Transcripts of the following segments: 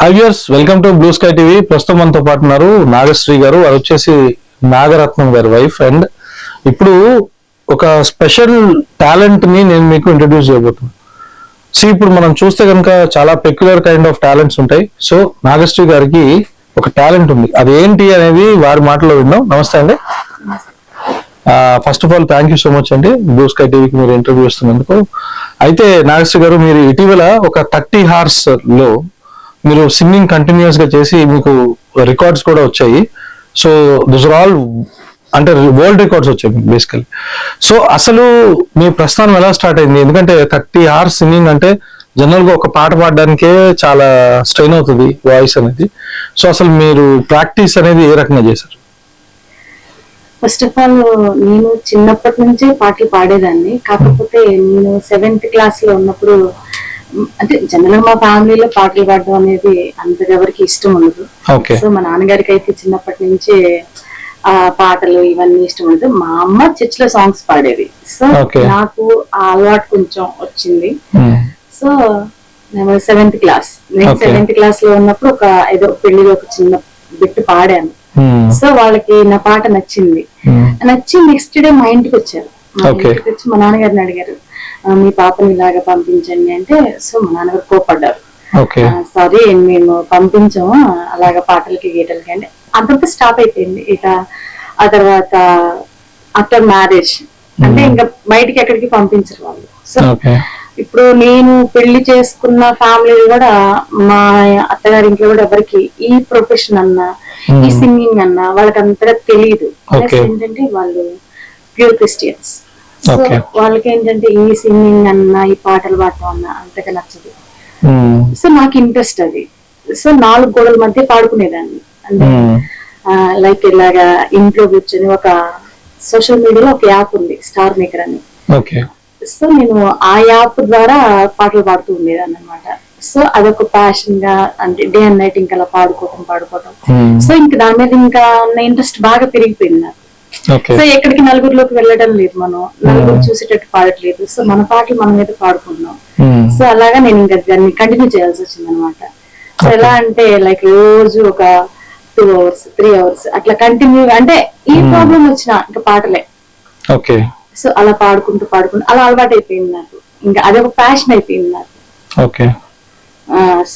Hi viewers welcome to Blue Sky TV ప్రస్తుతం మనతో పాటు ఉన్నారు నాగశ్రీ గారు. వారు వచ్చేసి నాగరత్నం గారి వైఫ్ అండ్ ఇప్పుడు ఒక స్పెషల్ టాలెంట్ని నేను మీకు ఇంట్రడ్యూస్ చేయబోతున్నాను సో ఇప్పుడు మనం చూస్తే కనుక చాలా పెక్యులర్ కైండ్ ఆఫ్ టాలెంట్స్ ఉంటాయి. సో నాగశ్రీ గారికి ఒక టాలెంట్ ఉంది. అది ఏంటి అనేది వారి మాటలో విన్నాం నమస్తే అండి. First of all thank you so much అండి. బ్లూ స్కై టీవీకి మీరు ఇంటర్వ్యూ ఇస్తున్నందుకు అయితే నాగశ్రీ గారు మీరు ఇటీవల ఒక థర్టీ హార్స్లో మీరు సింగింగ్ కంటిన్యూస్గా చేసి మీకు రికార్డ్స్ కూడా వచ్చాయి. సో దిస్ ఆర్ ఆల్ అంటే వరల్డ్ రికార్డ్స్ వచ్చాయి బేసికలీ సో అసలు మీ ప్రస్థానం ఎలా స్టార్ట్ అయింది? ఎందుకంటే థర్టీ అవర్స్ సింగింగ్ అంటే జనరల్గా ఒక పాట పాడడానికే చాలా స్ట్రెయిన్ అవుతుంది వాయిస్ అనేది. సో అసలు మీరు ప్రాక్టీస్ అనేది ఏ రకంగా చేశారు? ఫస్ట్ ఆఫ్ ఆల్ నేను చిన్నప్పటి నుంచే పాటలు పాడేదాన్ని. కాకపోతే నేను సెవెంత్ క్లాస్లో ఉన్నప్పుడు అంటే జనరల్ మా ఫ్యామిలీలో పాటలు పాడడం అనేది అంతగా ఎవరికి ఇష్టం ఉండదు. సో మా నాన్నగారికి అయితే చిన్నప్పటి నుంచే ఆ పాటలు ఇవన్నీ ఇష్టం ఉండదు. మా అమ్మ చర్చ్లో సాంగ్స్ పాడేది. సో. నాకు ఆ అలవాటు కొంచెం వచ్చింది. సో నేను సెవెంత్ క్లాస్ నేను. సెవెంత్ క్లాస్లో ఉన్నప్పుడు ఒక ఏదో పెళ్ళిలో ఒక చిన్న బిట్ పాడాను. సో వాళ్ళకి నా పాట నచ్చింది. నచ్చి నెక్స్ట్ డే మా ఇంటికి వచ్చారు. మా. ఇంటికి వచ్చి మా నాన్నగారిని అడిగారు "ఆ, మీ పాపని ఇలాగా పంపించండి అంటే సో మా నాన్నగారు కోపడ్డారు సారీ మేము పంపించాము అలాగా పాటలకి గీటలకి అంటే అంతంతా స్టాప్ అయిపోయింది. ఇక ఆ తర్వాత ఆఫ్టర్ మ్యారేజ్ అంటే ఇంకా బయటికి ఎక్కడికి పంపించరు వాళ్ళు. సో ఇప్పుడు నేను పెళ్ళి చేసుకున్న ఫ్యామిలీ కూడా మా అత్తగారి ఇంట్లో కూడా ఎవరికి ఈ ప్రొఫెషన్ అన్నా ఈ సింగింగ్ అన్నా వాళ్ళకి అంతగా తెలియదు. ఏంటంటే వాళ్ళు ప్యూర్ క్రిస్టియన్స్ సో. వాళ్ళకి ఏంటంటే ఈ సింగింగ్ అన్నా ఈ పాటలు పాడటం అన్నా అంతగా నచ్చదు. సో నాకు ఇంట్రెస్ట్ అది. సో నాలుగు గోడల మధ్య పాడుకునేదాన్ని. అంటే లైక్ ఇలాగా ఇంట్లో కూర్చొని ఒక సోషల్ మీడియాలో ఒక యాప్ ఉంది స్టార్ మేకర్ అని. సో నేను ఆ యాప్ ద్వారా పాటలు పాడుతూ ఉండేదాన్ని అనమాట సో అదొక ప్యాషన్గా అంటే డే అండ్ నైట్ ఇంకా అలా పాడుకోవటం. పాడుకోవటం సో ఇంకా దాని మీద ఇంకా ఉన్న ఇంట్రెస్ట్ బాగా పెరిగిపోయింది నాకు. సో ఎక్కడికి నలుగురిలోకి వెళ్ళడం లేదు మనం. నలుగురు చూసేటట్టు పాడట్లేదు. సో మన పాటలు మన మీద పాడుకుంటున్నాం. సో అలాగా నేను ఇంకా దాన్ని కంటిన్యూ చేయాల్సి వచ్చింది అనమాట సో ఎలా అంటే లైక్ రోజు ఒక టూ అవర్స్ త్రీ అవర్స్ అట్లా కంటిన్యూ అంటే ఈ ప్రాబ్లం వచ్చిన ఇంకా పాటలే. ఓకే సో అలా పాడుకుంటూ పాడుకుంటూ అలా అలవాటు అయిపోయింది నాకు. ఇంకా అదొక ప్యాషన్ అయిపోయింది నాకు. ఓకే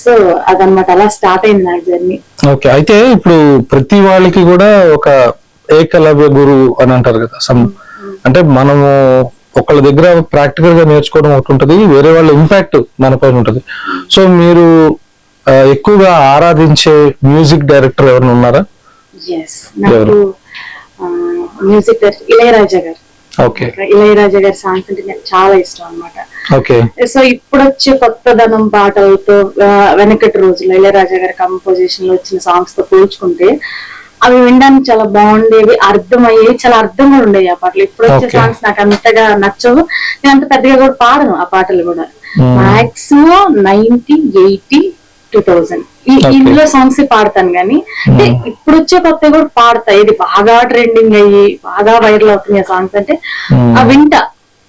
సో అదనమాట అలా స్టార్ట్ అయింది నాకు జర్నీ ఓకే అయితే ఇప్పుడు ప్రతి వాళ్ళకి కూడా ఒక ఏకలవ్య గురువు అని అంటారు కదా సమ్ అంటే మనము ఒకళ్ళ దగ్గర ప్రాక్టికల్గా నేర్చుకోవడం ఒకటి ఉంటది వేరే వాళ్ళ ఇంపాక్ట్ మన పైన ఉంటది. సో మీరు ఎక్కువగా ఆరాధించే మ్యూజిక్ డైరెక్టర్ ఎవరైనా ఉన్నారా? నాకు మ్యూజిక్ ఇళయరాజా గారు. ఓకే. ఇళయరాజా గారి సాంగ్స్ అంటే నాకు చాలా ఇష్టం అన్నమాట. ఓకే. సో ఇప్పుడు వచ్చే కొత్తదనం పాటలతో వెనకటి రోజుల్లో ఇళయరాజా గారి కంపోజిషన్లో వచ్చిన సాంగ్స్తో పోల్చుకుంటే అవి వినడానికి చాలా బాగుండేవి అర్థమయ్యేవి చాలా అర్థంగా ఉండేవి ఆ పాటలు. ఇప్పుడు వచ్చే. సాంగ్స్ నాకు అంతగా నచ్చవు. నేను అంత పెద్దగా కూడా పాడను ఆ పాటలు కూడా. Maximum ninety eighty two thousand ఈ. ఇందులో సాంగ్స్ పాడతాను కానీ అంటే ఇప్పుడు వచ్చే కొత్త కూడా పాడతా. ఇది బాగా ట్రెండింగ్ అయ్యి బాగా వైరల్ అవుతున్నాయి సాంగ్స్ అంటే. ఆ వింటా.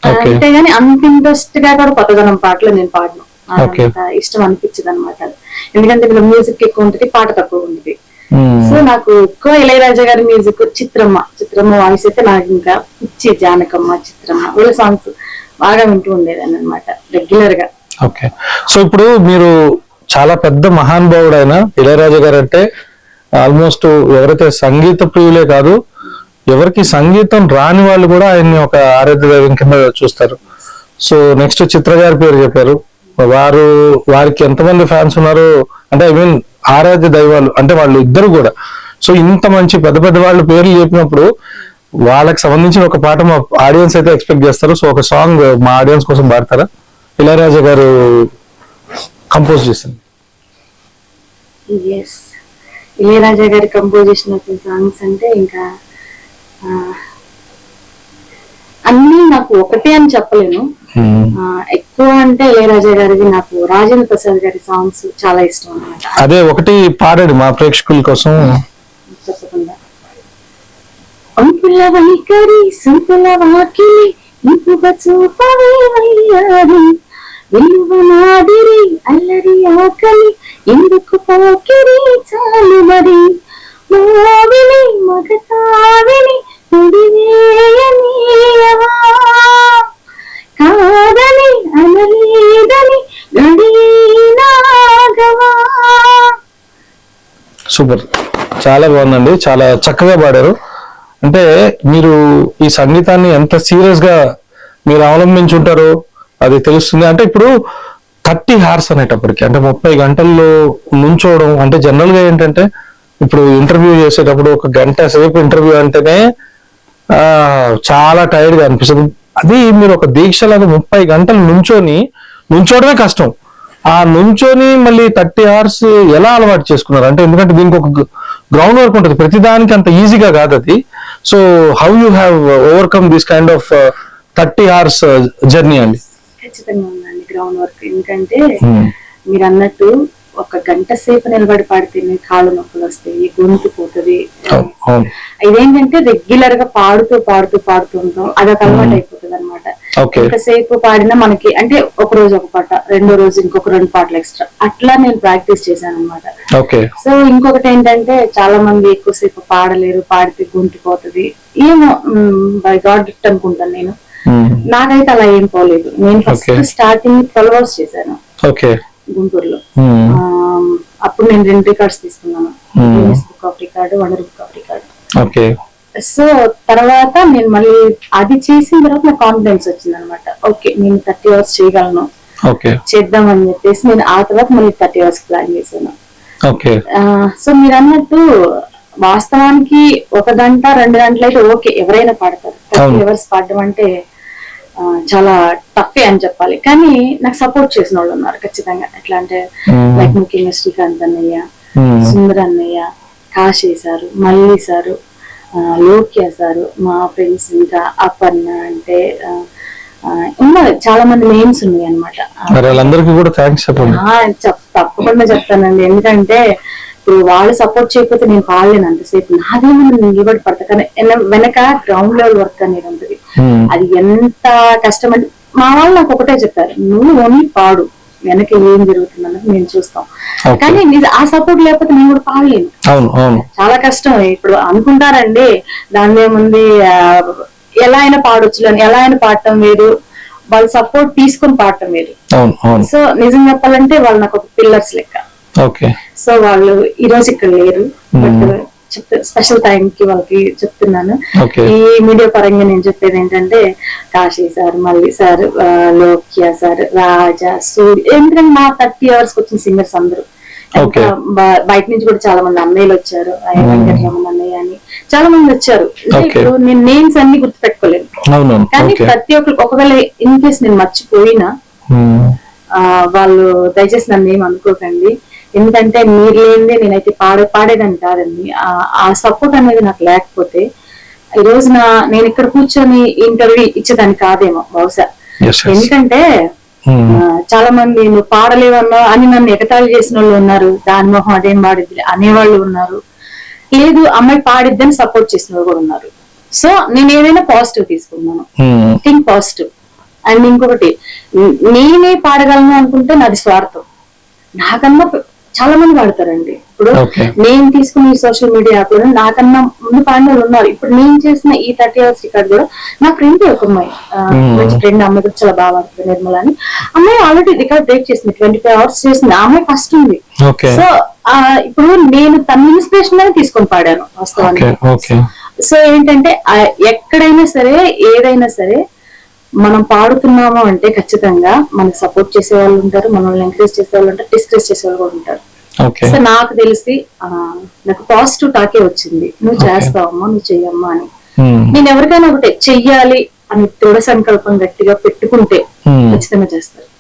అంటే గానీ అంత ఇంట్రెస్ట్గా కూడా కొత్తదనం పాటలు నేను పాడను. ఇష్టం అనిపించదు అనమాట ఎందుకంటే ఇందులో మ్యూజిక్ ఎక్కువ ఉంటుంది పాట తక్కువ ఉంటుంది. సో నాకు ఎక్కువ ఇళయరాజా గారి మ్యూజిక్ చిత్రమ్మ చిత్రమ్మ వాయిస్ అయితే నాకు ఇంకా పిచ్చి జానకమ్మ చిత్రమ్మ వీళ్ళ సాంగ్స్ బాగా వింటూ ఉండేదాన్ని అనమాట రెగ్యులర్గా. ఓకే సో ఇప్పుడు మీరు చాలా పెద్ద మహానుభావుడైన ఇళయరాజా గారు అంటే ఆల్మోస్ట్ ఎవరైతే సంగీత ప్రియులే కాదు ఎవరికి సంగీతం రాని వాళ్ళు కూడా ఆయన్ని ఒక ఆరాధ్య దైవం కింద చూస్తారు. సో నెక్స్ట్ చిత్ర గారి పేరు చెప్పారు. వారు వారికి ఎంతమంది ఫ్యాన్స్ ఉన్నారు అంటే ఐ మీన్ ఆరాధ్య దైవాలు అంటే వాళ్ళు ఇద్దరు కూడా. సో ఇంత మంచి పెద్ద పెద్ద వాళ్ళు పేర్లు చెప్పినప్పుడు వాళ్ళకి సంబంధించిన ఒక పాట మా ఆడియన్స్ అయితే ఎక్స్పెక్ట్ చేస్తారు. సో ఒక సాంగ్ మా ఆడియన్స్ కోసం పాడతారా? ఇళయరాజా గారు కంపోజ్ చేసింది. ఎస్ ఇళయరాజా గారి కంపోజిషన్ వచ్చిన సాంగ్స్ అంటే ఇంకా అన్నీ నాకు ఒకటే అని చెప్పలేను. ఎక్కువ అంటే ఇళయరాజా గారిది నాకు రాజేంద్ర ప్రసాద్ గారి సాంగ్స్ చాలా ఇష్టం అన్నమాట. అదే ఒకటి పాడాడు మా ప్రేక్షకుల కోసం. తప్పకుండా. అంపుల వైఖరి వాకిలి ఇంపుగా చూపవే వయ్యారి విలువనాదిరి అల్లరి ఆకలి ఎందుకు పోకిరి చాలు మరి? మోవిని మగతావిని ముడివేయనీయవా కాదని అనలేదని సూపర్. చాలా బాగుందండి. చాలా చక్కగా పాడారు. అంటే మీరు ఈ సంగీతాన్ని ఎంత సీరియస్గా మీరు అవలంబించుంటారో అది తెలుస్తుంది. అంటే ఇప్పుడు థర్టీ హార్స్ అనేటప్పటికి అంటే ముప్పై గంటల్లో నుంచోవడం అంటే జనరల్గా ఏంటంటే ఇప్పుడు ఇంటర్వ్యూ చేసేటప్పుడు ఒక గంట సేపు ఇంటర్వ్యూ అంటేనే ఆ చాలా టైర్డ్గా అనిపిస్తుంది. అది మీరు ఒక దీక్షలాగా ముప్పై గంటలు నుంచొని నుంచోవడమే కష్టం. ఆ నుంచొని మళ్ళీ థర్టీ అవర్స్ ఎలా అలవాటు చేసుకున్నారు? అంటే ఎందుకంటే దీనికి ఒక గ్రౌండ్ వర్క్ ఉంటుంది. ప్రతిదానికి అంత ఈజీగా కాదు అది. So how you have overcome this kind of thirty hours journey అండి? ఖచ్చితంగా ఉందండి గ్రౌండ్ వర్క్ ఎందుకంటే Hmm. మీరు అన్నట్టు ఒక గంట సేపు నిలబడి పాడితేనే కాళ్ళు నొప్పులు వస్తాయి గొంతు పోతుంది. ఇదేంటంటే రెగ్యులర్గా పాడుతూ పాడుతూ పాడుతూ ఉంటాం. అదొక అలవాటు ఎంతసేపు పాడినా మనకి అంటే ఒక రోజు ఒక పాట రెండో రోజు ఇంకొక రెండు పాటలు ఎక్స్ట్రా అట్లా నేను ప్రాక్టీస్ చేశాను అనమాట ఓకే. సో ఇంకొకటి ఏంటంటే చాలా మంది ఎక్కువసేపు పాడలేరు పాడితే గొంతు పోతుంది. ఏమో బై గాడ్ గిఫ్ట్ అనుకుంటాను నేను. నాకైతే అలా ఏం పోలేదు. నేను ఫస్ట్. స్టార్టింగ్ ట్వెల్వ్ అవర్స్ చేశాను. ఓకే. గుంటూరులో. అప్పుడు నేను రెండు రికార్డ్స్ తీసుకున్నాను. Book of record one book of record okay. So తర్వాత నేను మళ్ళీ అది చేసిన తర్వాత నాకు కాన్ఫిడెన్స్ వచ్చింది అనమాట ఓకే నేను థర్టీ అవర్స్ చేయగలను. ఓకే. చేద్దామని చెప్పేసి నేను ఆ తర్వాత మళ్ళీ థర్టీ అవర్స్ ప్లాన్ చేశాను. సో మీరు అన్నట్టు వాస్తవానికి ఒక గంట రెండు గంటలు అయితే ఓకే ఎవరైనా పాడతారు. థర్టీ. అవర్స్ పాడడం అంటే చాలా టఫే అని చెప్పాలి. కానీ నాకు సపోర్ట్ చేసిన వాళ్ళు ఉన్నారు ఖచ్చితంగా. ఎట్లా అంటే. లైక్ ముఖ్యంగా శ్రీకాంత్ అన్నయ్య. సుందర్ అన్నయ్య Kashi sir Malli sir Lokya sir మా ఫ్రెండ్స్ ఇంకా అపర్ణ అంటే ఉన్నారు. చాలా మంది నేమ్స్ ఉన్నాయి అనమాట వాళ్ళందరికీ కూడా థ్యాంక్స్ చెప్పండి. తప్పకుండా చెప్తానండి. ఎందుకంటే ఇప్పుడు వాళ్ళు సపోర్ట్ చేయకపోతే నేను పాడలేను అంతసేపు. నాదేమో నేను నిలబడి పడతా. కానీ వెనక గ్రౌండ్ లెవెల్ వర్క్ అనేది ఉంటుంది. Hmm. అది ఎంత కష్టం అంటే మా వాళ్ళు నాకు ఒకటే చెప్పారు. నువ్వు ఓన్లీ పాడు. వెనక ఏం జరుగుతుందన్నది మేము చూస్తాం. కానీ ఆ సపోర్ట్ లేకపోతే నేను కూడా అవును అవును. చాలా కష్టం. ఇప్పుడు అనుకుంటారండి దాని ఏముంది ఎలా అయినా పాడొచ్చు అని ఎలా అయినా పాడటం వేరు. వాళ్ళ సపోర్ట్ తీసుకొని పాడటం వేరు. సో నిజం చెప్పాలంటే వాళ్ళు నాకు ఒక పిల్లర్స్ లెక్క. సో వాళ్ళు ఈ రోజు ఇక్కడ లేరు. బట్ స్పెషల్ టైం కి వాళ్ళకి చెప్తున్నాను. ఈ మీడియా పరంగా నేను చెప్పేది ఏంటంటే Kashi sir Malli sir Lokya sir Raja Surya ఎందుకంటే మా థర్టీ అవర్స్ వచ్చిన సింగర్స్ అందరూ. బయట నుంచి కూడా చాలా మంది అన్నయ్యలు వచ్చారు. ఆ వెంకటరమణ అన్నయ్య అని చాలా మంది వచ్చారు. ఇప్పుడు నేను నేమ్స్ అన్ని గుర్తుపెట్టుకోలేను. అవునవును. కానీ ప్రతి ఒక్కరు ఒకవేళ ఇన్ కేస్ నేను మర్చిపోయినా Hmm. వాళ్ళు దయచేసి నన్ను ఏం అనుకోకండి. ఎందుకంటే మీరు లేనిదే నేనైతే పాడే పాడేదాన్ని కాదండి. ఆ- సపోర్ట్ అనేది నాకు లేకపోతే ఈ రోజు నా నేను ఇక్కడ కూర్చొని ఇంటర్వ్యూ ఇచ్చేదాన్ని కాదేమో బహుశా. ఎందుకంటే Hmm. చాలా మంది నువ్వు పాడలేవన్నా అని నన్ను ఎగతాళి చేసిన వాళ్ళు ఉన్నారు. దాని మొహం అదేం పాడిద్ది అనేవాళ్ళు ఉన్నారు. లేదు అమ్మాయి పాడిద్దని సపోర్ట్ చేసిన వాళ్ళు కూడా ఉన్నారు. సో నేను ఏదైనా పాజిటివ్ తీసుకున్నాను. థింక్ పాజిటివ్ అండ్ ఇంకొకటి నేనే పాడగలను అనుకుంటే నాది స్వార్థం. నాకన్నా చాలా మంది పాడతారండి ఇప్పుడు. నేను తీసుకున్న ఈ సోషల్ మీడియా యాప్లో నాకన్నా ముందు పాడిన వాళ్ళు ఉన్నారు. ఇప్పుడు నేను చేసిన ఈ థర్టీ అవర్స్ రికార్డ్ కూడా నా ఫ్రెండ్ ఒక అమ్మాయి. Hmm. మంచి ఫ్రెండ్ అమ్మాయి కూడా చాలా బాగా పాడుతుంది నిర్మల అని. అమ్మాయి ఆల్రెడీ రికార్డ్ బ్రేక్ చేసింది ట్వంటీ ఫైవ్ అవర్స్ చేసింది. ఆ అమ్మాయి ఫస్ట్ ఉంది సో ఆ, ఇప్పుడు నేను తన ఇన్స్పిరేషన్ గానే తీసుకొని పాడాను వాస్తవానికి. సో ఏంటంటే ఎక్కడైనా సరే ఏదైనా సరే మనం పాడుతున్నాము అంటే ఖచ్చితంగా మనకి సపోర్ట్ చేసే వాళ్ళు ఉంటారు మనల్ని ఎంకరేజ్ చేసే వాళ్ళు ఉంటారు డిస్కరేజ్ చేసే వాళ్ళు కూడా ఉంటారు. సో నాకు తెలిసి నాకు పాజిటివ్ టాకే వచ్చింది. నువ్వు చేస్తావమ్మా నువ్వు చెయ్యమ్మా అని. Hmm. నేను ఎవరికైనా ఒకటే చెయ్యాలి అని దృఢ సంకల్పం గట్టిగా పెట్టుకుంటే Hmm. ఖచ్చితంగా చేస్తారు.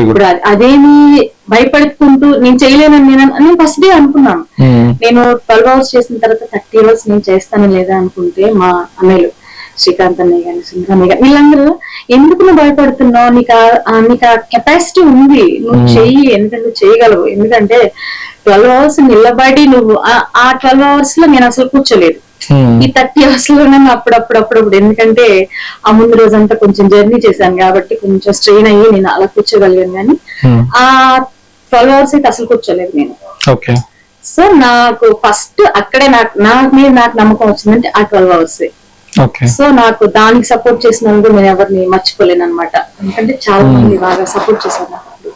ఇప్పుడు అది- అదేమి భయపడుకుంటూ నేను చేయలేనని నేను నేను ఫస్ట్ డే అనుకున్నాను. నేను ట్వెల్వ్ అవర్స్ చేసిన తర్వాత థర్టీ అవర్స్ నేను చేస్తాను లేదా అనుకుంటే మా అన్నయ్యలు శ్రీకాంత్ అన్నయ్య కానీ సుందర్ అన్నయ్య కానీ వీళ్ళందరూ ఎందుకు నువ్వు భయపడుతున్నావు? నీకు నీకు ఆ కెపాసిటీ ఉంది. నువ్వు చెయ్యి ఎందుకంటే నువ్వు చేయగలవు. ఎందుకంటే ట్వెల్వ్ అవర్స్ నిలబడి నువ్వు ఆ- ట్వెల్వ్ అవర్స్లో నేను అసలు కూర్చోలేదు. ఈ థర్టీ అవర్స్లో నేను అప్పుడప్పుడు అప్పుడప్పుడు ఎందుకంటే ఆ ముందు రోజంతా కొంచెం జర్నీ చేశాను కాబట్టి కొంచెం స్ట్రెయిన్ అయ్యి నేను అలా కూర్చోగలిగాను కానీ. ఆ ట్వెల్వ్ అవర్స్ అయితే అసలు కూర్చోలేదు నేను. సో నాకు ఫస్ట్ అక్కడే నాకు నా మీద నాకు నమ్మకం వచ్చిందంటే ఆ ట్వెల్వ్ అవర్స్. సో నాకు దానికి సపోర్ట్ చేసినందుకు నేను ఎవరిని మర్చిపోలేను అనమాట ఎందుకంటే చాలా మంది బాగా సపోర్ట్ చేశారు నాకు.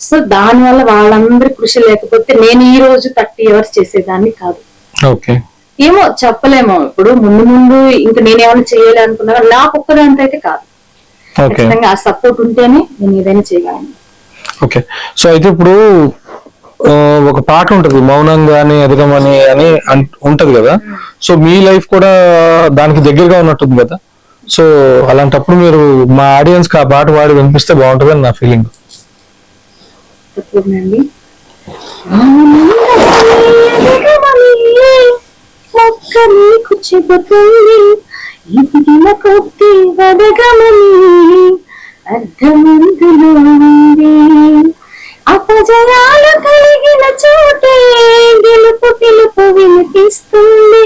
సో దాని వల్ల వాళ్ళందరి కృషి లేకపోతే నేను ఈ రోజు థర్టీ అవర్స్ చేసేదాన్ని కాదు. ఓకే ఏమో చెప్పలేము ఇప్పుడు. ముందు ముందు ఇంకా నేనేమైనా చేయాలి అనుకున్నా కానీ నాకు ఒక్కదాంతో అయితే కాదు. ఖచ్చితంగా ఆ సపోర్ట్ ఉంటేనే నేను ఏదైనా చేయగలను. ఓకే సో అయితే ఇప్పుడు ఒక పాట ఉంటది మౌనంగానే ఎదగమని అని అన్- ఉంటది కదా. సో మీ లైఫ్ కూడా దానికి దగ్గరగా ఉన్నట్టుంది కదా. సో అలాంటప్పుడు మీరు మా ఆడియన్స్కి ఆ పాట పాడి వినిపిస్తే బాగుంటుందని నా ఫీలింగ్. నీకు చెబుతుంది ఎదిగిన కొద్ది వదగమని అర్థమందులో ఉంది. అపజయాలు కలిగిన చోటే గెలుపు పిలుపు వినిపిస్తుంది.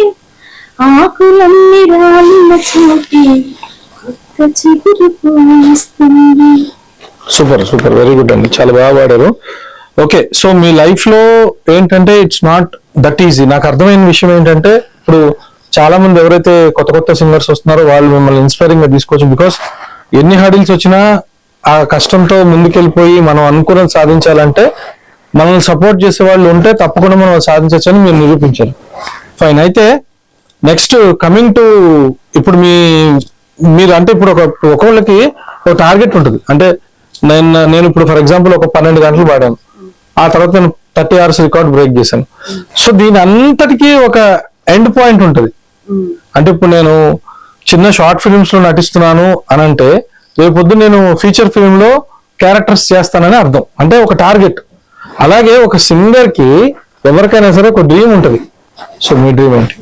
ఆకులన్నీ రాలిన చోటే కొత్త చిగురు సూపర్ సూపర్. వెరీ గుడ్ అండి. చాలా బాగా పాడారు. ఓకే సో మీ లైఫ్లో ఏంటంటే ఇట్స్ నాట్ దట్ ఈజీ నాకు అర్థమైన విషయం ఏంటంటే ఇప్పుడు చాలా మంది ఎవరైతే కొత్త కొత్త సింగర్స్ వస్తున్నారో వాళ్ళు మిమ్మల్ని ఇన్స్పైరింగ్గా తీసుకోవచ్చు బికాస్ ఎన్ని హడిల్స్ వచ్చినా ఆ కష్టంతో ముందుకెళ్ళిపోయి మనం అనుకున్నది సాధించాలంటే మనల్ని సపోర్ట్ చేసే వాళ్ళు ఉంటే తప్పకుండా మనం అది సాధించవచ్చని మీరు నిరూపించారు. ఫైన్ అయితే నెక్స్ట్ కమింగ్ టు ఇప్పుడు మీ మీరు అంటే ఇప్పుడు ఒక ఒకళ్ళకి ఒక టార్గెట్ ఉంటుంది. అంటే నేను నేను ఇప్పుడు ఫర్ ఎగ్జాంపుల్ ఒక పన్నెండు గంటలు పాడాను. ఆ తర్వాత నేను థర్టీ అవర్స్ రికార్డ్ బ్రేక్ చేశాను. సో దీని అంతటికీ ఒక ఎండ్ పాయింట్ ఉంటుంది. ఉమ్. అంటే ఇప్పుడు నేను చిన్న షార్ట్ ఫిల్మ్స్లో నటిస్తున్నాను అని అంటే రేపొద్దు నేను ఫీచర్ ఫిల్మ్లో క్యారెక్టర్స్ చేస్తానని అర్థం. అంటే ఒక టార్గెట్ అలాగే ఒక సింగర్కి ఎవరికైనా సరే ఒక డ్రీమ్ ఉంటుంది. సో మీ డ్రీమ్ ఏంటి?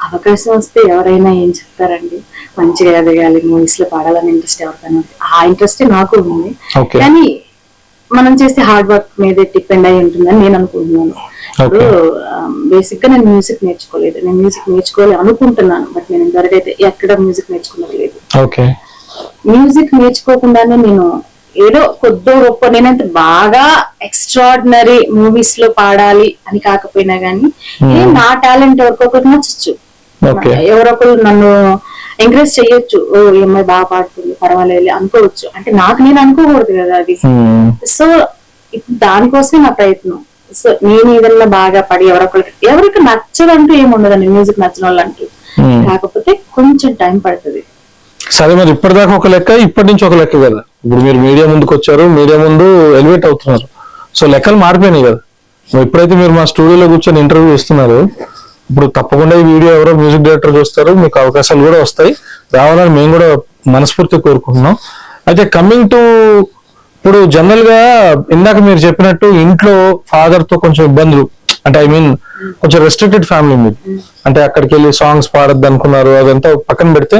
అవకాశం వస్తే ఎవరైనా ఏం చెప్తారండి? మంచిగా ఎదగాలి మూవీస్లో పాడాలని ఇంట్రెస్ట్ ఎవరికైనా. ఆ ఇంట్రెస్ట్ నాకు ఉంది. ఓకే. కానీ మనం చేసే హార్డ్ వర్క్ మీద డిపెండ్ అయి ఉంటుందని నేను అనుకుంటున్నాను. ఇప్పుడు బేసిక్గా నేను మ్యూజిక్ నేర్చుకోలేదు. నేను మ్యూజిక్ నేర్చుకోవాలి అనుకుంటున్నాను బట్ నేను ఇంతవరకు అయితే ఎక్కడ మ్యూజిక్ నేర్చుకున్నది లేదు. ఓకే మ్యూజిక్ నేర్చుకోకుండానే నేను ఏదో కొద్దో గొప్ప నేనంత బాగా ఎక్స్ట్రాడినరీ మూవీస్లో పాడాలి అని కాకపోయినా గానీ ఏ నా టాలెంట్ ఎవరికొకరికి నచ్చచ్చు. ఓకే ఎవరొకరు నన్ను ఎంకరేజ్ చేయొచ్చు ఓ ఈ అమ్మాయి బాగా పాడుతుంది. పర్వాలేదు అనుకోవచ్చు. అంటే నాకు నేను అనుకోకూడదు కదా అది. సో ఇప్పుడు దానికోసమే నా ప్రయత్నం. సో నేను ఏదన్నా బాగా పడి ఎవరొకరికి ఎవరికి నచ్చదంటూ ఏముండదండి మ్యూజిక్ నచ్చిన వాళ్ళంటూ కాకపోతే కొంచెం టైం పడుతుంది. సరే మరి ఇప్పటిదాకా ఒక లెక్క ఇప్పటి నుంచి ఒక లెక్క కదా. ఇప్పుడు మీరు మీడియా ముందుకు వచ్చారు మీడియా ముందు ఎలివేట్ అవుతున్నారు. సో లెక్కలు మారిపోయినాయి కదా. మరి ఎప్పుడైతే మీరు మా స్టూడియోలో కూర్చొని ఇంటర్వ్యూ ఇస్తున్నారు ఇప్పుడు తప్పకుండా ఈ వీడియో ఎవరో మ్యూజిక్ డైరెక్టర్ చూస్తారు మీకు అవకాశాలు కూడా వస్తాయి. రావాలని మేము కూడా మనస్ఫూర్తిగా కోరుకుంటున్నాం. అయితే కమింగ్ టు ఇప్పుడు జనరల్గా ఇందాక మీరు చెప్పినట్టు ఇంట్లో ఫాదర్తో కొంచెం ఇబ్బందులు. అంటే ఐ మీన్ కొంచెం రెస్ట్రిక్టెడ్ ఫ్యామిలీ మీరు అంటే అక్కడికి వెళ్ళి సాంగ్స్ పాడద్దు అనుకున్నారు అదంతా పక్కన పెడితే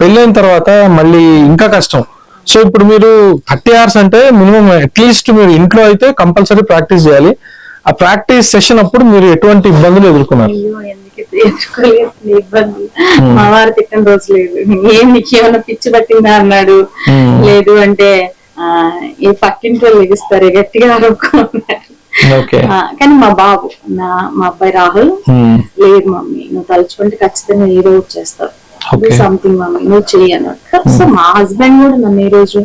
పెళ్ళైన తర్వాత మళ్ళీ ఇంకా కష్టం. సో ఇప్పుడు మీరు థర్టీ అవర్స్ అంటే మినిమం అట్లీస్ట్ మీరు ఇంట్లో అయితే కంపల్సరీ ప్రాక్టీస్ చేయాలి. ఆ ప్రాక్టీస్ సెషన్ అప్పుడు మీరు ఎటువంటి ఇబ్బందులు ఎదుర్కొన్నారు? ఇబ్బంది. మా వారు తిట్టిన రోజు లేదు. ఏం నీకు ఏమైనా పిచ్చి పట్టిందా అన్నాడు. Hmm. లేదు అంటే ఆ ఈ పక్కింటి వాళ్ళు ఎగిస్తారు గట్టిగా అడుక్కున్నారు ఓకే. కానీ మా బాబు నా మా అబ్బాయి రాహుల్ లేదు మమ్మీ నువ్వు తలుచుకుంటే ఖచ్చితంగా ఏదో ఒకటి చేస్తావు. సంథింగ్ నువ్వు చెయ్యి అన్నాడు సో మా హస్బెండ్ కూడా నన్ను ఈ రోజు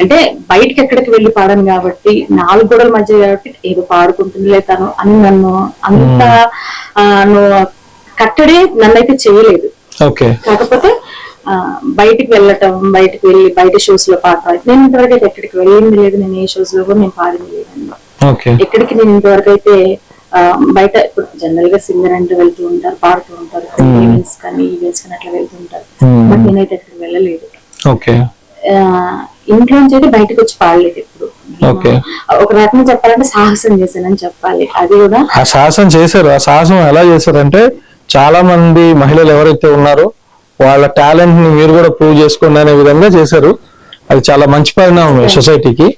అంటే బయటకి ఎక్కడికి వెళ్ళి పాడాను కాబట్టి నాలుగు గోడల మధ్య కాబట్టి ఏదో పాడుకుంటుందిలే తను అని నన్ను అంత ఆ, నువ్వు కట్టడే నన్నైతే చేయలేదు. కాకపోతే బయటికి వెళ్ళటం బయటికి వెళ్ళి బయట షోస్లో పాడటం నేను ఇంతవరకు అయితే ఎక్కడికి వెళ్ళింది లేదు. నేను ఏ షోస్లో కూడా నేను పాడింది ఓకే ఎక్కడికి నేను ఇంతవరకు అయితే బయట ఇప్పుడు జనరల్గా సింగర్ అంటే వెళ్తూ ఉంటారు పాడుతూ ఉంటారు. ఈవెంట్స్ కానీ ఈవెంట్స్ కానీ అట్లా వెళ్తూ ఉంటారు. బట్ నేనైతే ఎక్కడికి వెళ్ళలేదు. ఓకే. ఆ, ఇంట్లోంచి అయితే బయటకు వచ్చి పాడలేదు ఇప్పుడు. ఒక రకంగా చెప్పాలంటే సాహసం చేశానని చెప్పాలి. అది కూడా ఆ సాహసం చేశారు. ఆ సాహసం ఎలా చేశారంటే చాలా మంది మహిళలు ఎవరైతే ఉన్నారో వాళ్ళ టాలెంట్ని మీరు కూడా ప్రూవ్ చేసుకోండి అనే విధంగా చేశారు. అది చాలా మంచి పరిణామం సొసైటీకి.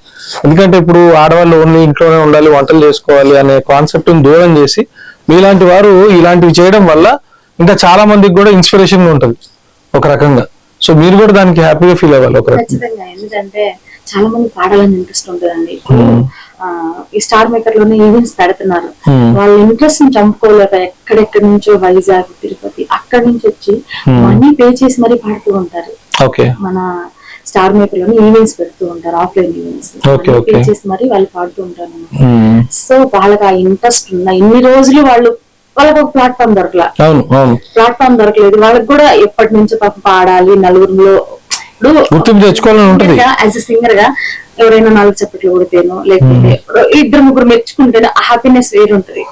ఎందుకంటే ఇప్పుడు ఆడవాళ్ళు ఓన్లీ ఇంట్లోనే ఉండాలి వంటలు చేసుకోవాలి అనే కాన్సెప్ట్ దూరం చేసి మీలాంటి వారు ఇలాంటివి చేయడం వల్ల ఇంకా చాలా మందికి కూడా ఇన్స్పిరేషన్ ఉంటుంది ఒక రకంగా. సో మీరు కూడా దానికి హ్యాపీగా ఫీల్ అవ్వాలి ఒక రకంగా. ఎందుకంటే చాలా మంది పాడాలని ఇంట్రెస్ట్ ఉంటుందండి. ఈ స్టార్ మేకర్లోనే ఈవెంట్స్ పెడుతున్నారు. వాళ్ళ ఇంట్రెస్ట్ని చంపుకోలేక ఎక్కడెక్కడి నుంచో వైజాగ్ తిరుపతి అక్కడి నుంచి వచ్చి మనీ పే చేసి మరీ పాడుతూ ఉంటారు. ఓకే. మన స్టార్ మేకర్లోనే ఈవెంట్స్ పెడుతూ ఉంటారు ఆఫ్లైన్ ఈవెంట్స్. మరీ వాళ్ళు పాడుతూ ఉంటారు. సో వాళ్ళకి ఆ ఇంట్రెస్ట్ ఉన్న ఇన్ని రోజులు వాళ్ళు వాళ్ళకి ఒక ప్లాట్ఫామ్ దొరకలా. అవును అవును. ప్లాట్ఫామ్ దొరకలేదు. వాళ్ళకి కూడా ఎప్పటి నుంచో పాపం పాడాలి నలుగురిలో ఇప్పుడు గుర్తింపు తెచ్చుకోవాలని ఉంటది. యాజ్ ఎ సింగర్గా ఎవరైనా నాలుగు చప్పట్లు కొడితేనో లేకపోతే ఇద్దరు ముగ్గురు మెచ్చుకుంటేనో హ్యాపీనెస్ వేరు ఉంటది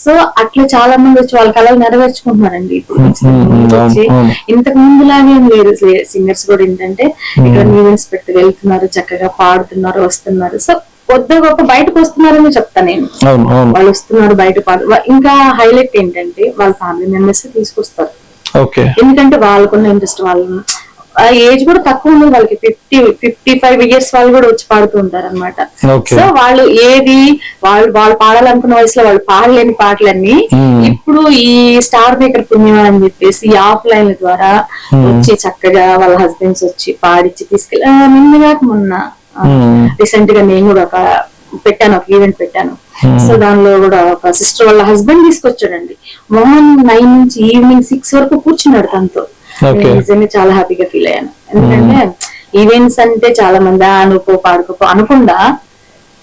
సో అట్లా చాలా మంది వచ్చి వాళ్ళ కళలు నెరవేర్చుకుంటున్నారండి. ఇంతకు ముందులాగే ఏం లేదు సింగర్స్ కూడా ఏంటంటే ఇక్కడ ఈవెంట్స్ పెట్టి వెళ్తున్నారు చక్కగా పాడుతున్నారు వస్తున్నారు. సో కొద్ది గొప్ప బయటకు వస్తున్నారని చెప్తాను నేను. వాళ్ళు వస్తున్నారు బయట పాడు. ఇంకా హైలైట్ ఏంటంటే వాళ్ళ ఫ్యామిలీ మెంబర్స్ తీసుకొస్తారు. ఎందుకంటే వాళ్ళకున్న ఇంట్రెస్ట్ వాళ్ళు ఏజ్ కూడా తక్కువ ఉంది వాళ్ళకి. ఫిఫ్టీ ఫిఫ్టీ ఫైవ్ ఇయర్స్ వాళ్ళు కూడా వచ్చి పాడుతూ ఉంటారు అనమాట సో వాళ్ళు ఏది వాళ్ళు వాళ్ళు పాడాలనుకున్న వయసులో వాళ్ళు పాడలేని పాటలన్నీ. ఇప్పుడు ఈ స్టార్ మేకర్ పుణ్యం అని చెప్పేసి ఈ ఆఫ్లైన్ ద్వారా వచ్చి చక్కగా వాళ్ళ హస్బెండ్స్ వచ్చి పాడిచ్చి తీసుకెళ్ళి ఆ, నిన్నగా మొన్న. రీసెంట్గా నేను కూడా ఒక పెట్టాను ఒక ఈవెంట్ పెట్టాను. సో దానిలో కూడా ఒక సిస్టర్ వాళ్ళ హస్బెండ్ తీసుకొచ్చాడండి. మార్నింగ్ నైన్ నుంచి ఈవినింగ్ సిక్స్ వరకు కూర్చున్నాడు తనతో. నిజంగా చాలా హ్యాపీగా ఫీల్ అయ్యాను. ఎందుకంటే ఈవెంట్స్ అంటే చాలా మంది "ఆ, నువ్వు పో పాడుకోపో అనకుండా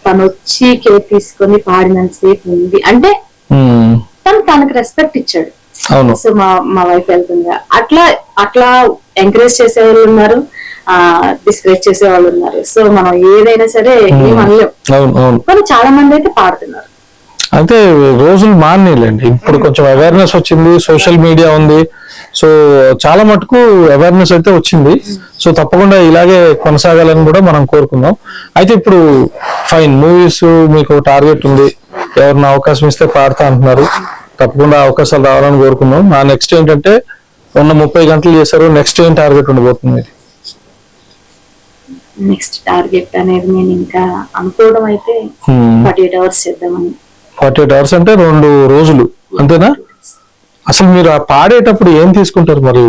తను వచ్చి కేక్ తీసుకొని పాడినంత సేపు ఉంది. అంటే ఉమ్. తను తనకు రెస్పెక్ట్ ఇచ్చాడు. సో మా మా వైఫ్ వెళ్తుందిగా అట్లా అట్లా ఎంకరేజ్ చేసే వాళ్ళు ఉన్నారు. ఆ డిస్కరేజ్ చేసే వాళ్ళు ఉన్నారు. సో మనం ఏదైనా సరే ఏం అనలేం. కానీ చాలా మంది అయితే పాడుతున్నారు. అయితే రోజులు మానేలేండి ఇప్పుడు కొంచెం అవేర్నెస్ వచ్చింది సోషల్ మీడియా ఉంది. సో చాలా మటుకు అవేర్నెస్ అయితే వచ్చింది. సో తప్పకుండా ఇలాగే కొనసాగాలని కూడా మనం కోరుకుందాం. అయితే ఇప్పుడు ఫైన్ మూవీస్ మీకు టార్గెట్ ఉంది. ఎవరిన అవకాశం ఇస్తే పాడతా అంటున్నారు. తప్పకుండా అవకాశాలు రావాలని కోరుకుందాం. నా నెక్స్ట్ ఏంటంటే ఉన్న ముప్పై గంటలు చేశారు. నెక్స్ట్ ఏం టార్గెట్ ఉండబోతుంది? నెక్స్ట్ టార్గెట్ అనేది నేను ఇంకా అనుకోవడం అయితే. ఫార్టీ ఎయిట్ అవర్స్ చేద్దామని. ఫార్టీ ఎయిట్ అవర్స్ అంటే రెండు రోజులు అంతేనా? అసలు మీరు ఆ పాడేటప్పుడు ఏం తీసుకుంటారు మరి?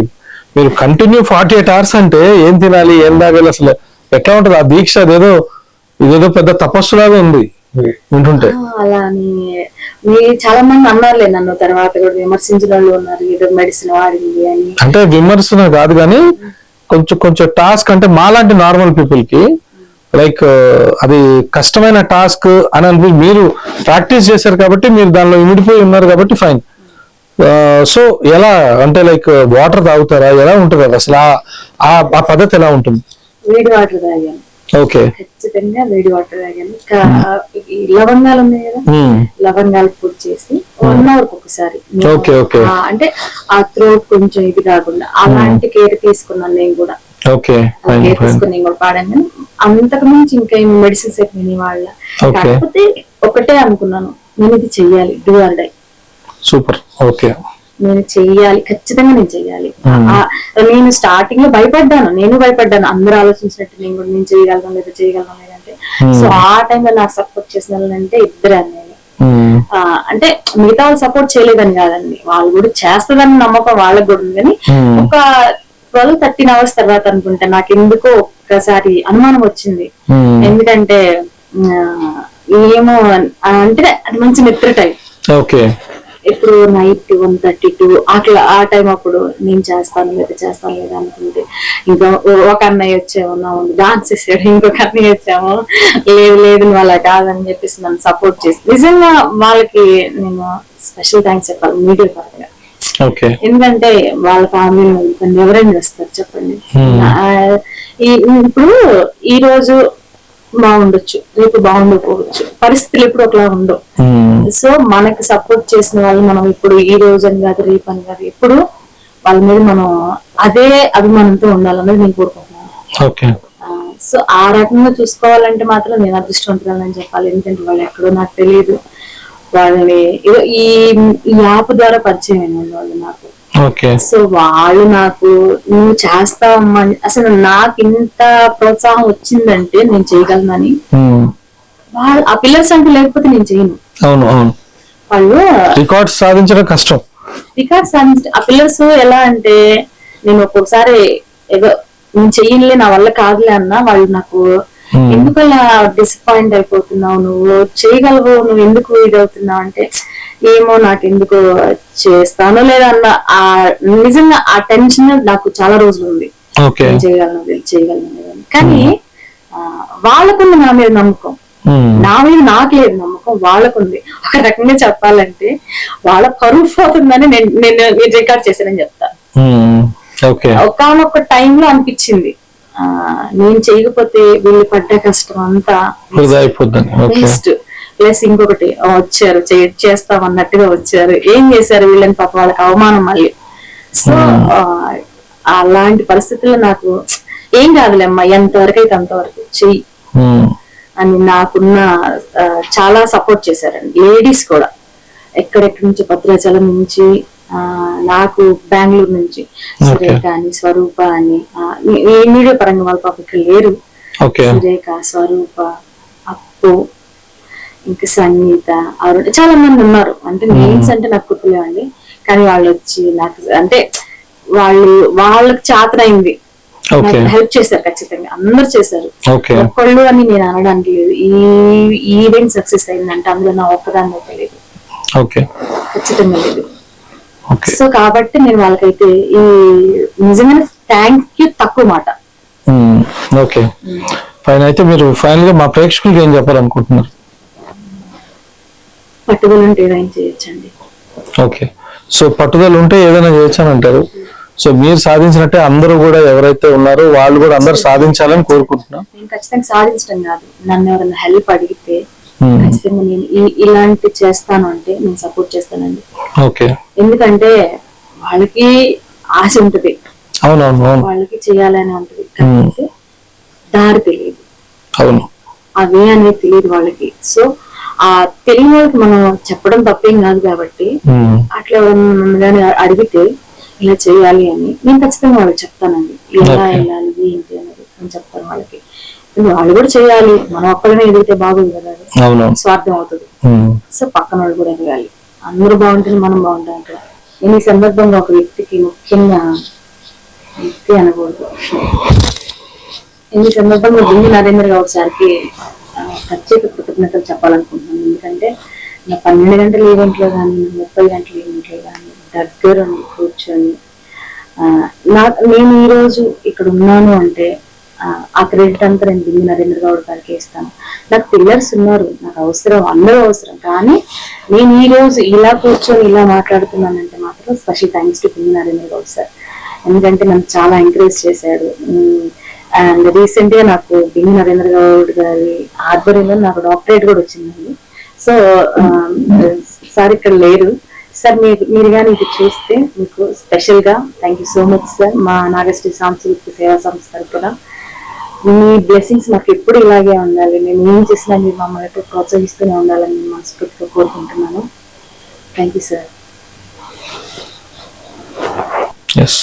మీరు కంటిన్యూ ఫార్టీ ఎయిట్ అవర్స్ అంటే ఏం తినాలి ఏం తాగాలి? అసలు ఎట్లా ఉంటది ఆ దీక్ష అదేదో ఇదేదో పెద్ద తపస్సులాగా ఉంది వింటుంటే. అలా అని. చాలా మంది అన్నారులే నన్ను తర్వాత కూడా విమర్శించిన వాళ్ళు ఉన్నారు ఏదో మెడిసిన్ వాడింది అని. అంటే విమర్శన కాదు కానీ కొంచెం కొంచెం టాస్క్ అంటే మాలాంటి నార్మల్ పీపుల్కి లైక్ అది కష్టమైన టాస్క్ అని అనిపి మీరు ప్రాక్టీస్ చేశారు కాబట్టి మీరు దానిలో ఇమిడిపోయి ఉన్నారు కాబట్టి ఫైన్. సో ఎలా అంటే లైక్ వాటర్ తాగుతారా? ఎలా ఉంటుంది అది అసలు? ఆ- పద్ధతి ఎలా ఉంటుంది? వేడి వాటర్ తాగాను. ఓకే. ఖచ్చితంగా వేడి వాటర్ తాగాను. లవంగాలు ఉన్నాయి కదా? లవంగాలు పొడి చేసి వన్ అవర్ ఒకసారి okay. ఆ, అంటే ఆ త్రోట్ కొంచెం ఇది కాకుండా అలాంటి కేర్ తీసుకున్నాను నేను కూడా. ఓకే తీసుకుని కూడా అంతకు మించి ఇంకా మెడిసిన్స్ అయిపోయినాయి వాళ్ళ. కాకపోతే ఒకటే అనుకున్నాను నేను ఇది చెయ్యాలి do or die super okay. నేను చెయ్యాలి ఖచ్చితంగా నేను చెయ్యాలి. ఆ- నేను స్టార్టింగ్లో భయపడ్డాను నేను భయపడ్డాను. అందరూ ఆలోచించినట్టు నేను కూడా నేను చేయగలను లేదా చేయగలను లేదంటే. సో ఆ టైంలో నాకు సపోర్ట్ చేసిన వాళ్ళు అంటే ఇద్దరే నేను. ఆ, అంటే మిగతా వాళ్ళు సపోర్ట్ చేయలేదని కాదండి. వాళ్ళు కూడా చేస్తుందని నమ్మకం వాళ్ళకి కూడా ఉంది. కానీ Hmm. ఒక ట్వెల్వ్ థర్టీన్ అవర్స్ తర్వాత అనుకుంటా నాకు ఎందుకో ఒక్కసారి అనుమానం వచ్చింది. ఎందుకంటే ఆ, ఏమో అంటే అది మంచి నిద్ర టైం. ఓకే. ఇప్పుడు నైట్ వన్ థర్టీ టూ అట్లా ఆ టైం అప్పుడు నేను చేస్తాను లేదా చేస్తాను లేదా అనుకుంటే ఇంకా ఒక అన్నయ్య వచ్చేమో నా డాన్స్ చేసాడు ఇంకొక అన్నయ్య వచ్చాము. లేదు లేదు నువ్వు అలా కాదని చెప్పేసి నన్ను సపోర్ట్ చేసి నిజంగా వాళ్ళకి నేను స్పెషల్ థ్యాంక్స్ చెప్పాలి మీడియా పరంగా. ఎందుకంటే వాళ్ళ ఫ్యామిలీ ఎవరైనా చేస్తారు చెప్పండి. ఈ ఇప్పుడు ఈ రోజు బాగుండొచ్చు రేపు బాగుండకపోవచ్చు. పరిస్థితులు ఎప్పుడు ఒకలా ఉండవు. సో మనకి సపోర్ట్ చేసిన వాళ్ళు మనం ఇప్పుడు ఈ రోజు అని కాదు రేపు అని కాదు ఎప్పుడు వాళ్ళ మీద మనం అదే అభిమానంతో ఉండాలన్నది నేను కోరుకుంటున్నాను. సో ఆ రకంగా చూసుకోవాలంటే మాత్రం నేను అదృష్టవంతురాలని చెప్పాలి. ఎందుకంటే వాళ్ళు ఎక్కడో నాకు తెలియదు. వాళ్ళని ఈ యాప్ ద్వారా పరిచయం అయిన వాళ్ళు నాకు. సో వాళ్ళు నాకు నువ్వు చేస్తావమ్మా అసలు నాకు ఇంత ప్రోత్సాహం వచ్చిందంటే నేను చేయగలనని. వాళ్ళు ఆ పిల్లర్స్ అంటూ లేకపోతే నేను చేయను. అవును అవును. వాళ్ళు రికార్డ్స్ సాధించడం కష్టం. రికార్డ్స్ ఆ పిల్లర్స్ ఎలా అంటే నేను ఒక్కొక్కసారి ఏదో నేను చెయ్యలే నా వల్ల కాదులే అన్న వాళ్ళు నాకు. ఎందుకు అలా డిసప్పాయింట్ అయిపోతున్నావు నువ్వు? చేయగలవు? నువ్వు ఎందుకు ఇది అవుతున్నావు అంటే ఏమో నాకు ఎందుకు చేస్తానో లేదా అన్న ఆ నిజంగా ఆ టెన్షన్ నాకు చాలా రోజులు ఉంది. చేయగలను చేయగలను. కానీ ఆ, వాళ్ళకున్న నా మీద నమ్మకం. నా మీద నాకు లేదు నమ్మకం వాళ్ళకుంది. ఒక రకంగా చెప్పాలంటే వాళ్ళ పరువు పోతుందని నేను నేను రికార్డ్ చేశానని చెప్తా ఓకే ఒకనొక టైంలో అనిపించింది. నేను చేయకపోతే వీళ్ళు పడ్డ కష్టం అంతా వేస్ట్ ప్లస్ ఇంకొకటి వచ్చారు చేస్తాం అన్నట్టుగా వచ్చారు. ఏం చేశారు వీళ్ళని పాప వాళ్ళకి అవమానం మళ్ళీ. సో అలాంటి పరిస్థితుల్లో నాకు ఏం కాదులేమ్మా ఎంతవరకు అయితే అంతవరకు చెయ్యి. అని నాకున్న చాలా సపోర్ట్ చేశారండి. లేడీస్ కూడా. ఎక్కడెక్కడి నుంచి భద్రాచలం నుంచి నాకు బెంగళూరు నుంచి సురేఖ అని స్వరూప అని ఈ మీడియా పరంగా వాళ్ళ పాప ఇక్కడ లేరు. సురేఖ స్వరూప అప్పు ఇంకా సంగీత అరుణ చాలా మంది ఉన్నారు. అంటే నేమ్స్ అంటే నాకు గుర్తులేవండి. కానీ వాళ్ళు వచ్చి నాకు అంటే వాళ్ళు వాళ్ళకి చాతనైంది. హెల్ప్ చేశారు ఖచ్చితంగా. అందరు చేశారు. ఒక్కళ్ళు అని నేను అనడానికి లేదు. ఈ ఈవెంట్ సక్సెస్ అయిందంటే అందులో నా ఒక్కదాన్ని ఓకే. ఖచ్చితంగా లేదు. సో కాబట్టి నేను వాళ్ళకైతే ఈ నిజంగానే థ్యాంక్ యూ తక్కువ మాట. ఓకే ఫైన్ అయితే మీరు ఫైనల్గా మా ప్రేక్షకులకి ఏం చెప్పాలనుకుంటున్నారు? పట్టుదల ఉంటే ఏదైనా చేయొచ్చండి. ఓకే సో పట్టుదల ఉంటే ఏదైనా చేయొచ్చని అంటారు. సో మీరు సాధించినట్టే అందరూ కూడా ఎవరైతే ఉన్నారో వాళ్ళు కూడా అందరు సాధించాలని కోరుకుంటున్నాం. నేను ఖచ్చితంగా సాధించడం కాదు. నన్ను ఎవరైనా హెల్ప్ అడిగితే Hmm. ఖచ్చితంగా నేను ఇలాంటి చేస్తాను అంటే నేను సపోర్ట్ చేస్తానండి. ఎందుకంటే వాళ్ళకి ఆశ ఉంటది. వాళ్ళకి చేయాలని ఉంటది. దారి తెలియదు. అవును. అవే అనేది తెలియదు వాళ్ళకి. సో ఆ తెలియని వాళ్ళకి మనం చెప్పడం తప్పేం కాదు కాబట్టి అట్లా కానీ అడిగితే ఇలా చేయాలి అని నేను ఖచ్చితంగా వాళ్ళకి చెప్తానండి. ఎలా. వెళ్ళాలి ఏంటి అనేది నేను చెప్తాను వాళ్ళకి. వాళ్ళు కూడా చేయాలి. మనం ఒక్కడనే ఎదిగితే బాగుంది కదా స్వార్థం అవుతుంది. సో పక్కన వాళ్ళు కూడా ఎదగాలి. అందరూ బాగుంటుంది మనం బాగుంటాం అక్కడ నేను ఈ సందర్భంగా ఒక వ్యక్తికి ముఖ్యంగా వ్యక్తి అనకూడదు. ఈ సందర్భంగా బిందు నరేంద్ర గౌడ్ సార్కి ప్రత్యేక కృతజ్ఞతలు చెప్పాలనుకుంటున్నాను. ఎందుకంటే నా పన్నెండు గంటల ఈవెంట్లో కానీ నా ముప్పై గంటల ఈవెంట్లో కానీ దగ్గరుండి కూర్చొని నా నేను ఈరోజు ఇక్కడ ఉన్నాను అంటే ఆ, క్రెడిట్ అంతా నేను బిందు నరేంద్ర గౌడ్ గారికి ఇస్తాను. నాకు పిల్లర్స్ ఉన్నారు నాకు అవసరం అందరూ అవసరం. కానీ నేను ఈ రోజు ఇలా కూర్చొని ఇలా మాట్లాడుతున్నానంటే మాత్రం special thanks to Bindu Narendra Goud sir. ఎందుకంటే నన్ను చాలా ఎంకరేజ్ చేశాడు. అండ్ రీసెంట్గా నాకు బిందు నరేంద్ర గౌడ్ గారి ఆధ్వర్యంలో నాకు డాక్టరేట్ కూడా వచ్చిందండి. సో సార్ ఇక్కడ లేరు. సార్ మీరు మీరు కానీ ఇది చూస్తే మీకు స్పెషల్గా thank you so much sir మా నాగశ్రీ సాంస్కృతిక సేవా సంస్థ కూడా మీ బ్లెస్సింగ్స్ మాకు ఎప్పుడు ఇలాగే ఉండాలి. నేను ఏం చేసినా మీరు మమ్మల్ని ఎప్పుడు ప్రోత్సహిస్తూనే ఉండాలని నేను మనస్ఫూర్తిగా కోరుకుంటున్నాను. Thank you sir yes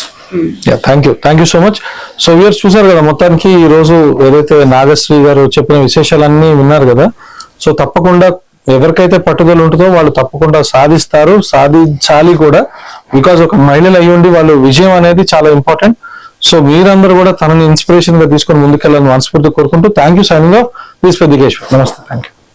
thank you thank you so much so viewers చూసారు కదా మొత్తానికి ఈ రోజు ఏదైతే నాగశ్రీ గారు చెప్పిన విశేషాలన్నీ విన్నారు కదా. సో తప్పకుండా ఎవరికైతే పట్టుదల ఉంటుందో వాళ్ళు తప్పకుండా సాధిస్తారు సాధించాలి కూడా. బికాజ్ ఒక మహిళలు అయ్యి ఉండి వాళ్ళు విజయం అనేది చాలా ఇంపార్టెంట్ సో మీరందరూ కూడా తనని ఇన్స్పిరేషన్గా తీసుకొని ముందుకెళ్ళాలని మనస్ఫూర్తి కోరుకుంటూ thank you signing off please Peddikeshwar నమస్తే థ్యాంక్ యూ